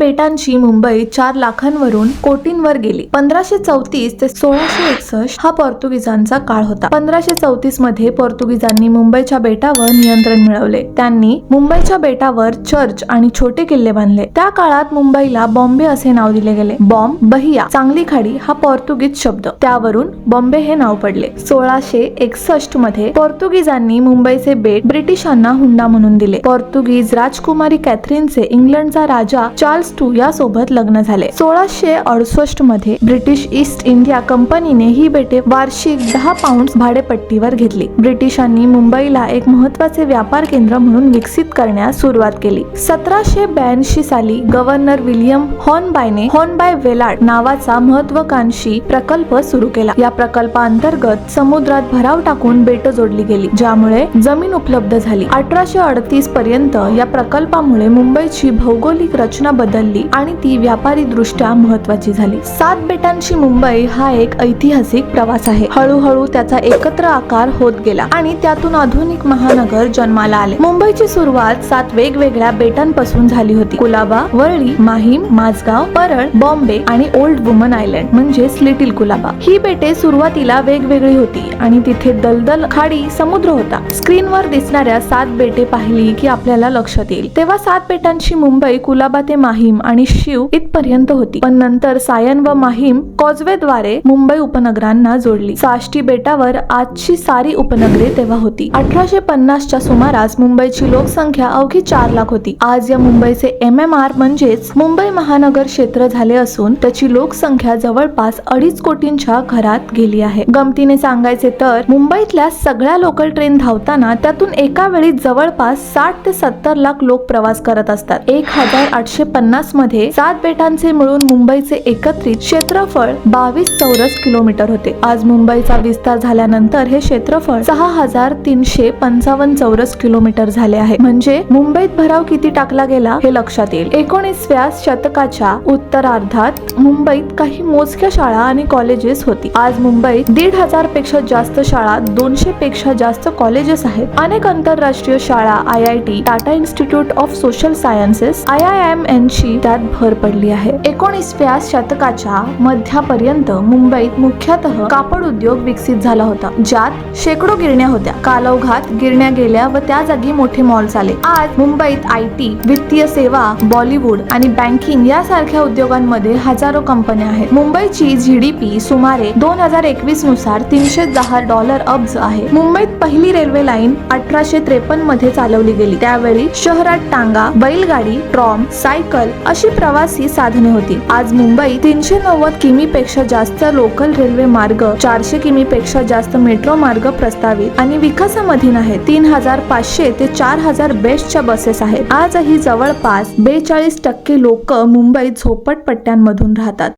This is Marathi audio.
बेटांची मुंबई चार लाखांवरून कोटींवर गेली. पंधराशे चौतीस ते सोळाशे एकसष्ट हा पोर्तुगीजांचा काळ होता. पंधराशे चौतीसमध्ये पोर्तुगीजांनी मुंबईच्या बेटावर नियंत्रण मिळवले. त्यांनी मुंबईच्या बेटावर चर्च आणि छोटे किल्ले बांधले. त्या काळात मुंबईला बॉम्बे असे नाव दिले गेले. बॉम्ब बहिया चांगली खाडी हा पोर्तुगीज शब्द. त्यावरून बॉम्बे हे नाव पडले. सोळाशे एकसष्टमध्ये पोर्तुगीजांनी मुंबईचे बेट ब्रिटिशांना हुंडा म्हणून दिले. पोर्तुगीज राजकुमारी कॅथरीनचे इंग्लंडचा राजा चार्ल्स टू या सोबत लग्न झाले. सोळाशे अडुसष्टमध्ये ब्रिटिश ईस्ट इंडिया कंपनीने ही बेटे वार्षिक दहा पाऊंड भाडेपट्टीवर घेतली. ब्रिटिशांनी मुंबईला एक महत्त्वाचे व्यापार केंद्र म्हणून विकसित करण्यास सुरुवात केली. सतराशे ब्याऐंशी साली गव्हर्नर विलियम हॉर्नबायने हॉर्नबाय वेलाड नावाचा महत्वाकांक्षी प्रकल्प सुरू केला. या प्रकल्पाअंतर्गत समुद्रात भराव टाकून बेट जोडली गेली ज्यामुळे जमीन उपलब्ध झाली. अठराशे अडतीस पर्यंत या प्रकल्पामुळे मुंबईची भौगोलिक रचना बदल बदलली आणि ती व्यापारी दृष्ट्या महत्वाची झाली. सात बेटांची मुंबई हा एक ऐतिहासिक प्रवास आहे. हळूहळू त्याचा एकत्र आकार होत गेला आणि त्यातून आधुनिक महानगर जन्माला आले. मुंबईची सुरुवात सात वेगवेगळ्या बेटांपासून झाली होती. कुलाबा वरळी माहीम माझगाव परळ बॉम्बे आणि ओल्ड वुमन आयलंड म्हणजेच लिटिल कुलाबा. ही बेटे सुरुवातीला वेगवेगळी होती आणि तिथे दलदल खाडी समुद्र होता. स्क्रीनवर दिसणाऱ्या सात बेटे पाहिली की आपल्याला लक्षात येईल. तेव्हा सात बेटांची मुंबई कुलाबा ते माहीम माहीम आणि शिव इथपर्यंत होती. पण नंतर सायन व माहीम कॉजवेद्वारे मुंबई उपनगरांना जोडली. साष्टी बेटावर आजची सारी उपनगरे तेव्हा होती. अठराशे पन्नासच्या सुमारास मुंबईची लोकसंख्या अवघी चार लाख होती. आज या मुंबईचे एम एम आर म्हणजेच मुंबई महानगर क्षेत्र झाले असून त्याची लोकसंख्या जवळपास अडीच कोटींच्या घरात गेली आहे. गमतीने सांगायचे तर मुंबईतल्या सगळ्या लोकल ट्रेन धावताना त्यातून एका वेळी जवळपास साठ ते सत्तर लाख लोक प्रवास करत असतात. एक हजार आठशे पन्नास मध्ये सात बेटांचे मिळून मुंबईचे एकत्रित क्षेत्रफळ बावीस चौरस किलोमीटर होते. आज मुंबईचा विस्तार झाल्यानंतर हे क्षेत्रफळ सहा हजार तीनशे पंचावन्न चौरस किलोमीटर झाले आहे. म्हणजे मुंबईत भराव किती टाकला गेला हे लक्षात येईल. एकोणीसव्या शतकाच्या उत्तरार्धात मुंबईत काही मोजक्या शाळा आणि कॉलेजेस होती. आज मुंबईत दीड हजारपेक्षा जास्त शाळा दोनशे पेक्षा जास्त कॉलेजेस आहेत. अनेक आंतरराष्ट्रीय शाळा I I T Tata institute of social sciences I I M N यांची त्यात भर पडली आहे. एकोणीसव्या शतकाच्या मध्यापर्यंत मुंबईत मुख्यतः कापड उद्योग विकसित झाला होता. ज्यात शेकडो गिरण्या होत्या. कालौघात गिरण्या गेल्या व त्या जागी मोठे मॉल्स आले. आज मुंबईत आय टी वित्तीय सेवा बॉलिवूड आणि बँकिंग यासारख्या उद्योगांमध्ये हजारो कंपन्या आहेत. मुंबईची जीडीपी सुमारे दोन हजार एकवीसनुसार तीनशे दहा डॉलर अब्ज आहे. मुंबईत पहिली रेल्वे लाईन अठराशे त्रेपन्नमध्ये चालवली गेली. त्यावेळी शहरात टांगा बैलगाडी ट्रॉम सायकल अशी प्रवासी साधने होती. आज मुंबई तीनशे नव्वद किमी पेक्षा जास्त लोकल रेल्वे मार्ग चारशे किमी पेक्षा जास्त मेट्रो मार्ग प्रस्तावित आणि विकासामधीन आहेत. तीन हजार पाचशे ते चार हजार बेस्टच्या बसेस आहेत. आजही जवळपास बेचाळीस टक्के लोक मुंबईत झोपटपट्ट्यांमधून राहतात.